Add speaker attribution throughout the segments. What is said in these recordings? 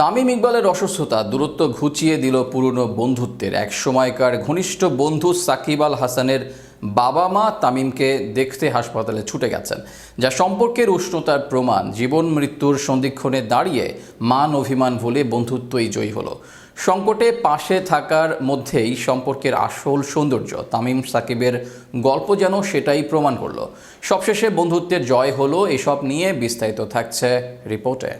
Speaker 1: তামিম ইকবালের অসুস্থতা দূরত্ব ঘুচিয়ে দিল পুরনো বন্ধুত্বের। এক সময়কার ঘনিষ্ঠ বন্ধু সাকিব আল হাসানের বাবা মা তামিমকে দেখতে হাসপাতালে ছুটে গেছেন, যা সম্পর্কের উষ্ণতার প্রমাণ। জীবন, মৃত্যুর সন্ধিক্ষণে দাঁড়িয়ে মান অভিমান ভুলে বন্ধুত্বই জয়ী হলো। সংকটে পাশে থাকার মধ্যেই সম্পর্কের আসল সৌন্দর্য, তামিম সাকিবের গল্প যেন সেটাই প্রমাণ করল। সবশেষে বন্ধুত্বের জয় হলো, এসব নিয়ে বিস্তারিত থাকছে রিপোর্টে।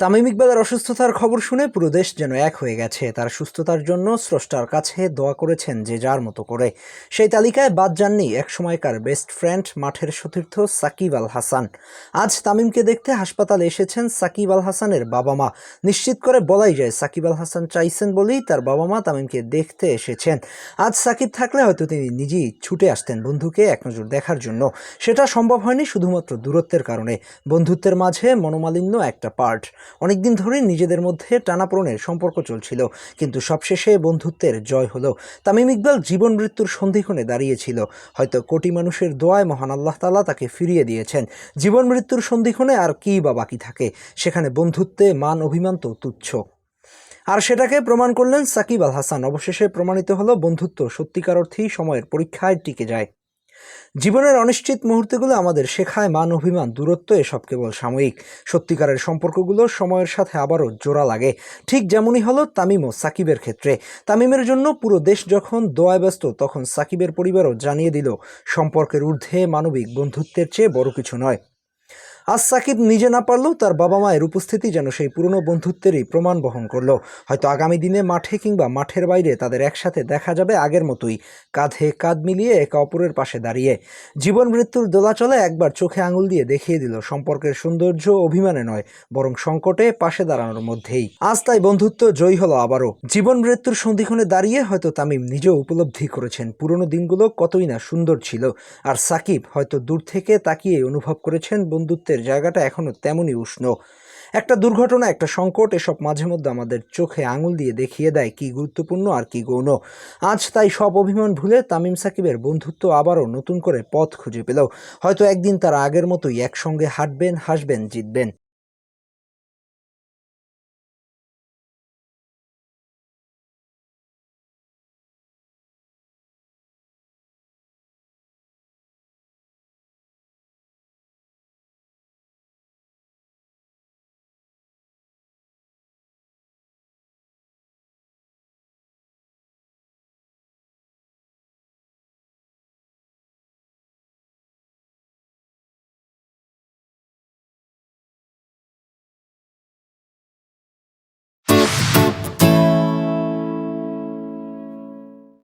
Speaker 2: তামিম ইকবালের অসুস্থতার খবর শুনে পুরো দেশ যেন এক হয়ে গেছে। তার সুস্থতার জন্য স্রষ্টার কাছে দোয়া করেছেন যে যার মতো করে। সেই তালিকায় বাদ যাননি এক সময়কার বেস্ট ফ্রেন্ড, মাঠের সতীর্থ সাকিব আল হাসান। আজ তামিমকে দেখতে হাসপাতালে এসেছেন সাকিব আল হাসানের বাবা মা। নিশ্চিত করে বলাই যায় সাকিব আল হাসান চাইছেন বলেই তার বাবা মা তামিমকে দেখতে এসেছেন। আজ সাকিব থাকলে হয়তো তিনি নিজেই ছুটে আসতেন বন্ধুকে এক নজর দেখার জন্য। সেটা সম্ভব হয়নি শুধুমাত্র দূরত্বের কারণে। বন্ধুত্বের মাঝে মনোমালিন্য একটা পার্ট। অনেকদিন ধরেই নিজেদের মধ্যে টানাপোড়নের সম্পর্ক চলছিল, কিন্তু সবশেষে বন্ধুত্বের জয় হলো। তামিম ইকবাল জীবন মৃত্যুর সন্ধিক্ষণে দাঁড়িয়েছিল। হয়তো কোটি মানুষের দোয়ায় মহান আল্লাহ তালা তাকে ফিরিয়ে দিয়েছেন। জীবন মৃত্যুর সন্ধিক্ষণে আর কী বা বাকি থাকে? সেখানে বন্ধুত্বে মান অভিমান তো তুচ্ছ। আর সেটাকে প্রমাণ করলেন সাকিব আল হাসান। অবশেষে প্রমাণিত হলো, বন্ধুত্ব সত্যিকার অর্থেই সময়ের পরীক্ষায় টিকে যায়। জীবনের অনিশ্চিত মুহূর্তগুলো আমাদের শেখায় মান, অভিমান, দূরত্ব, এসব কেবল সাময়িক। সত্যিকারের সম্পর্কগুলো সময়ের সাথে আবারও জোড়া লাগে। ঠিক যেমনই হলো তামিম ও সাকিবের ক্ষেত্রে। তামিমের জন্য পুরো দেশ যখন দোয়ায় ব্যস্ত, তখন সাকিবের পরিবারও জানিয়ে দিল, সম্পর্কের ঊর্ধ্বে মানবিক বন্ধুত্বের চেয়ে বড় কিছু নয়। আজ সাকিব নিজে না পারলেও তার বাবা মায়ের উপস্থিতি যেন সেই পুরনো বন্ধুত্বেরই প্রমাণ বহন করল। হয়তো আগামী দিনে মাঠে কিংবা মাঠের বাইরে তাদের একসাথে দেখা যাবে আগের মতোই, কাঁধে কাঁধ মিলিয়ে একে অপরের পাশে দাঁড়িয়ে। জীবন মৃত্যুর দোলাচলে একবার চোখে আঙুল দিয়ে দেখিয়ে দিল, সম্পর্কের সৌন্দর্য অভিমানে নয়, বরং সংকটে পাশে দাঁড়ানোর মধ্যেই। আজ তাই বন্ধুত্ব জয়ী হলো আবারও। জীবন মৃত্যুর সন্ধিক্ষণে দাঁড়িয়ে হয়তো তামিম নিজেও উপলব্ধি করেছেন, পুরনো দিনগুলো কতই না সুন্দর ছিল। আর সাকিব হয়তো দূর থেকে তাকিয়ে অনুভব করেছেন বন্ধুত্বের জায়গাটা এখনও তেমনই উষ্ণ। একটা দুর্ঘটনা, একটা সংকট, এসব মাঝে মধ্যে আমাদের চোখে আঙুল দিয়ে দেখিয়ে দেয় কি গুরুত্বপূর্ণ আর কি গৌণ। আজ তাই সব অভিমান ভুলে তামিম সাকিবের বন্ধুত্ব আবারও নতুন করে পথ খুঁজে পেল। হয়তো একদিন তারা আগের মতোই একসঙ্গে হাঁটবেন, হাসবেন, জিতবেন।